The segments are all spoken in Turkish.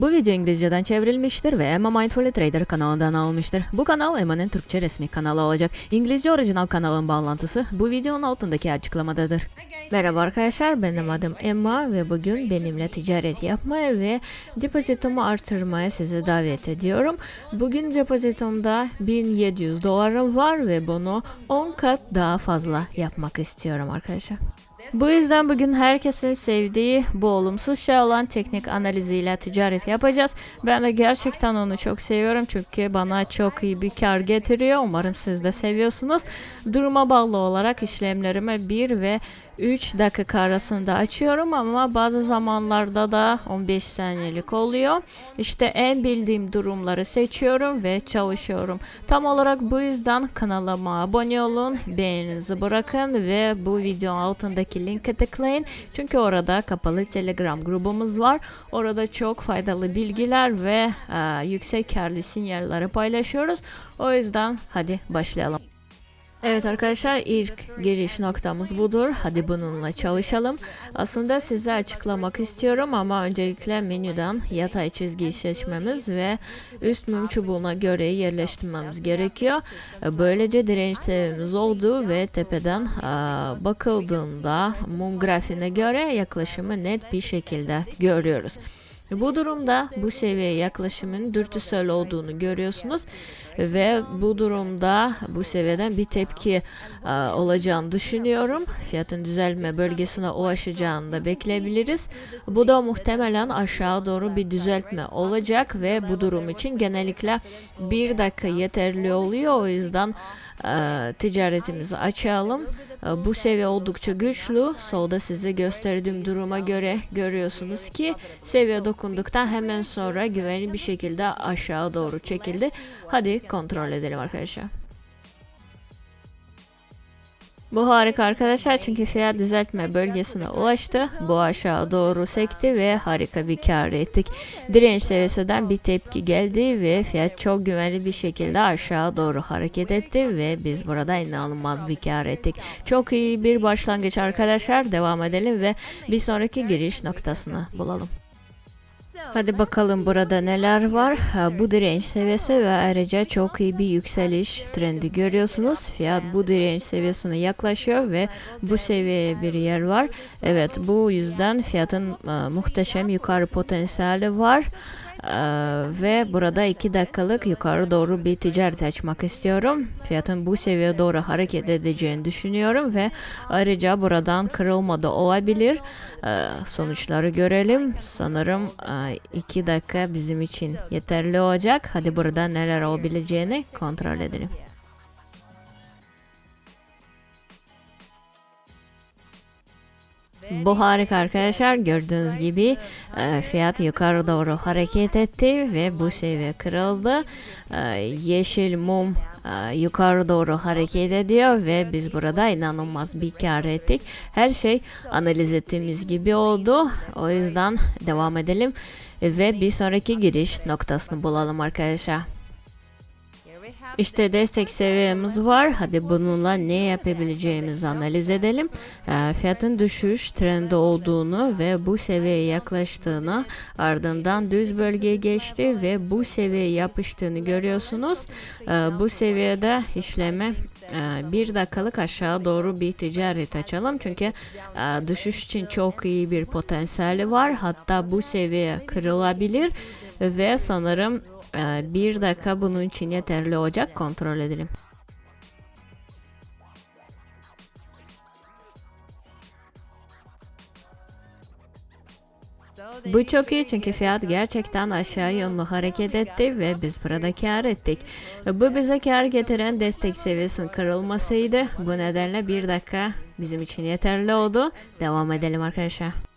Bu video İngilizceden çevrilmiştir ve Emma Mindfully Trader kanalından alınmıştır. Bu kanal Emma'nın Türkçe resmi kanalı olacak. İngilizce orijinal kanalın bağlantısı bu videonun altındaki açıklamadadır. Merhaba arkadaşlar benim adım Emma ve bugün benimle ticaret yapmaya ve depozitomu artırmaya sizi davet ediyorum. Bugün depozitomda 1700 dolarım var ve bunu 10 kat daha fazla yapmak istiyorum arkadaşlar. Bu yüzden bugün herkesin sevdiği bu olumsuz şey olan teknik analiziyle ticaret yapacağız. Ben de gerçekten onu çok seviyorum çünkü bana çok iyi bir kar getiriyor. Umarım siz de seviyorsunuz. Duruma bağlı olarak işlemlerimi 1 ve 3 dakika arasında açıyorum ama bazı zamanlarda da 15 saniyelik oluyor. İşte en bildiğim durumları seçiyorum ve çalışıyorum. Tam olarak bu yüzden kanalıma abone olun, beğeninizi bırakın ve bu videonun altındaki linke tıklayın. Çünkü orada kapalı Telegram grubumuz var. Orada çok faydalı bilgiler ve e, yüksek karlı sinyalleri paylaşıyoruz. O yüzden hadi başlayalım. Evet arkadaşlar ilk giriş noktamız budur. Hadi bununla çalışalım. Aslında size açıklamak istiyorum ama öncelikle menüden yatay çizgiyi seçmemiz ve üst mum çubuğuna göre yerleştirmemiz gerekiyor. Böylece direnç seviyemiz oldu ve tepeden bakıldığında mum grafiğine göre yaklaşımı net bir şekilde görüyoruz. Bu durumda bu seviyeye yaklaşımın dürtüsel olduğunu görüyorsunuz ve bu durumda bu seviyeden bir tepki e, olacağını düşünüyorum. Fiyatın düzelme bölgesine ulaşacağını da bekleyebiliriz. Bu da muhtemelen aşağı doğru bir düzeltme olacak ve bu durum için genellikle bir dakika yeterli oluyor. O yüzden e, ticaretimizi açalım. E, bu seviye oldukça güçlü. Solda size gösterdiğim duruma göre görüyorsunuz ki seviye dokunduktan hemen sonra güvenli bir şekilde aşağı doğru çekildi. Hadi kontrol edelim arkadaşlar. Bu harika arkadaşlar çünkü fiyat düzeltme bölgesine ulaştı. Bu aşağı doğru sekti ve harika bir kar ettik. Direnç seviyesinden bir tepki geldi ve fiyat çok güvenli bir şekilde aşağı doğru hareket etti ve biz burada inanılmaz bir kar ettik. Çok iyi bir başlangıç arkadaşlar. Devam edelim ve bir sonraki giriş noktasını bulalım. Hadi bakalım burada neler var. Bu direnç seviyesi ve ayrıca çok iyi bir yükseliş trendi görüyorsunuz. Fiyat bu direnç seviyesine yaklaşıyor ve bu seviyeye bir yer var. Evet bu yüzden fiyatın e, muhteşem yukarı potansiyeli var. Ee, ve burada 2 dakikalık yukarı doğru bir ticaret açmak istiyorum. Fiyatın bu seviyeye doğru hareket edeceğini düşünüyorum ve ayrıca buradan kırılma da olabilir. Ee, sonuçları görelim. Sanırım 2 dakika bizim için yeterli olacak. Hadi burada neler olabileceğini kontrol edelim. Bu harika arkadaşlar gördüğünüz gibi e, fiyat yukarı doğru hareket etti ve bu seviye kırıldı. E, yeşil mum e, yukarı doğru hareket ediyor ve biz burada inanılmaz bir kar ettik. Her şey analiz ettiğimiz gibi oldu. O yüzden devam edelim ve bir sonraki giriş noktasını bulalım arkadaşlar. İşte destek seviyemiz var. Hadi bununla ne yapabileceğimizi analiz edelim. E, fiyatın düşüş trendi olduğunu ve bu seviyeye yaklaştığını ardından düz bölgeye geçti ve bu seviyeye yapıştığını görüyorsunuz. E, bu seviyede işleme e, bir dakikalık aşağı doğru bir ticaret açalım. Çünkü e, düşüş için çok iyi bir potansiyeli var. Hatta bu seviye kırılabilir ve sanırım ee, bir dakika bunun için yeterli olacak kontrol edelim. Bu çok iyi çünkü fiyat gerçekten aşağı yönlü hareket etti ve biz burada kar ettik. Bu bize kar getiren destek seviyesinin kırılmasıydı. Bu nedenle bir dakika bizim için yeterli oldu. Devam edelim arkadaşlar.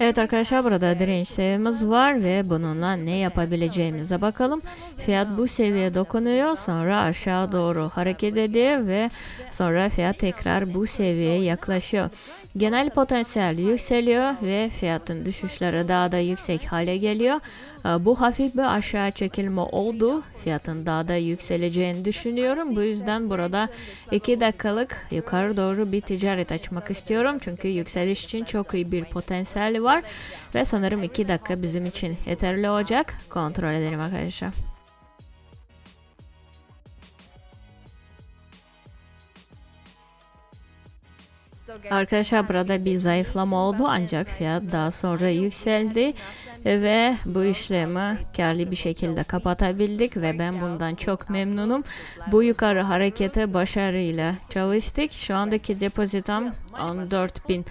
Evet arkadaşlar burada direnç seviyemiz var ve bununla ne yapabileceğimize bakalım. Fiyat bu seviyeye dokunuyor sonra aşağı doğru hareket ediyor ve sonra fiyat tekrar bu seviyeye yaklaşıyor. Genel potansiyel yükseliyor ve fiyatın düşüşleri daha da yüksek hale geliyor. Ee, Bu hafif bir aşağı çekilme oldu. Fiyatın daha da yükseleceğini düşünüyorum. Bu yüzden burada 2 dakikalık yukarı doğru bir ticaret açmak istiyorum. Çünkü yükseliş için çok iyi bir potansiyeli var. Ve sanırım 2 dakika bizim için yeterli olacak. Kontrol edelim arkadaşlar. Arkadaşlar burada bir zayıflama oldu ancak fiyat daha sonra yükseldi ve bu işlemi karlı bir şekilde kapatabildik ve ben bundan çok memnunum. Bu yukarı harekete başarıyla çalıştık. Şu andaki depozitam 14 bin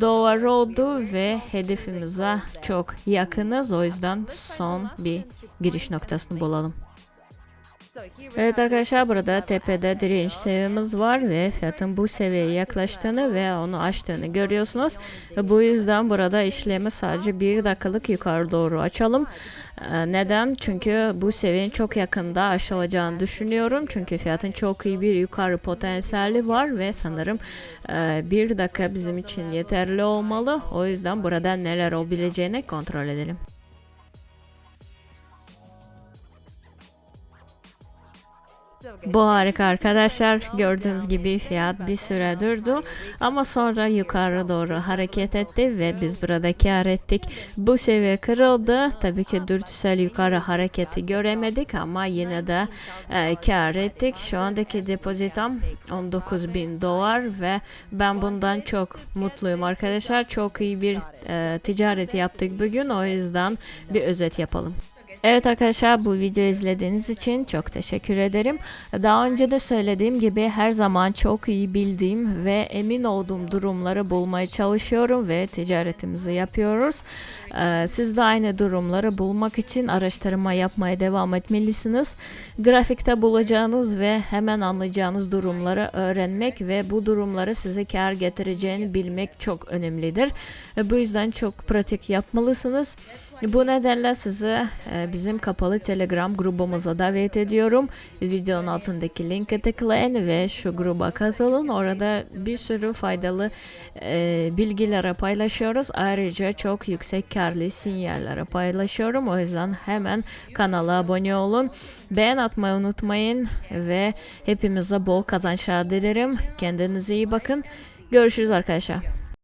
dolar oldu ve hedefimize çok yakınız. O yüzden son bir giriş noktasını bulalım. Evet arkadaşlar burada tepede direnç seviyemiz var ve fiyatın bu seviyeye yaklaştığını ve onu aştığını görüyorsunuz. Bu yüzden burada işlemi sadece bir dakikalık yukarı doğru açalım. Ee, Neden? Çünkü bu seviyenin çok yakında aşılacağını düşünüyorum. Çünkü fiyatın çok iyi bir yukarı potansiyeli var ve sanırım e, bir dakika bizim için yeterli olmalı. O yüzden burada neler olabileceğini kontrol edelim. Bu harika arkadaşlar. Gördüğünüz gibi fiyat bir süre durdu ama sonra yukarı doğru hareket etti ve biz burada kar ettik. Bu seviye kırıldı. Tabii ki dürtüsel yukarı hareketi göremedik ama yine de e, kar ettik. Şu andaki depozitam 19 bin dolar ve ben bundan çok mutluyum arkadaşlar. Çok iyi bir e, ticaret yaptık bugün. O yüzden bir özet yapalım. Evet arkadaşlar bu videoyu izlediğiniz için çok teşekkür ederim. Daha önce de söylediğim gibi her zaman çok iyi bildiğim ve emin olduğum durumları bulmaya çalışıyorum ve ticaretimizi yapıyoruz. Ee, Siz de aynı durumları bulmak için araştırma yapmaya devam etmelisiniz. Grafikte bulacağınız ve hemen anlayacağınız durumları öğrenmek ve bu durumları size kar getireceğini bilmek çok önemlidir. Bu yüzden çok pratik yapmalısınız. Bu nedenle sizi e, bizim kapalı Telegram grubumuza davet ediyorum. Videonun altındaki linke tıklayın ve şu gruba katılın. Orada bir sürü faydalı e, bilgileri paylaşıyoruz. Ayrıca çok yüksek karlı sinyalleri paylaşıyorum. O yüzden hemen kanala abone olun. Beğen atmayı unutmayın ve hepimize bol kazançlar dilerim. Kendinize iyi bakın. Görüşürüz arkadaşlar.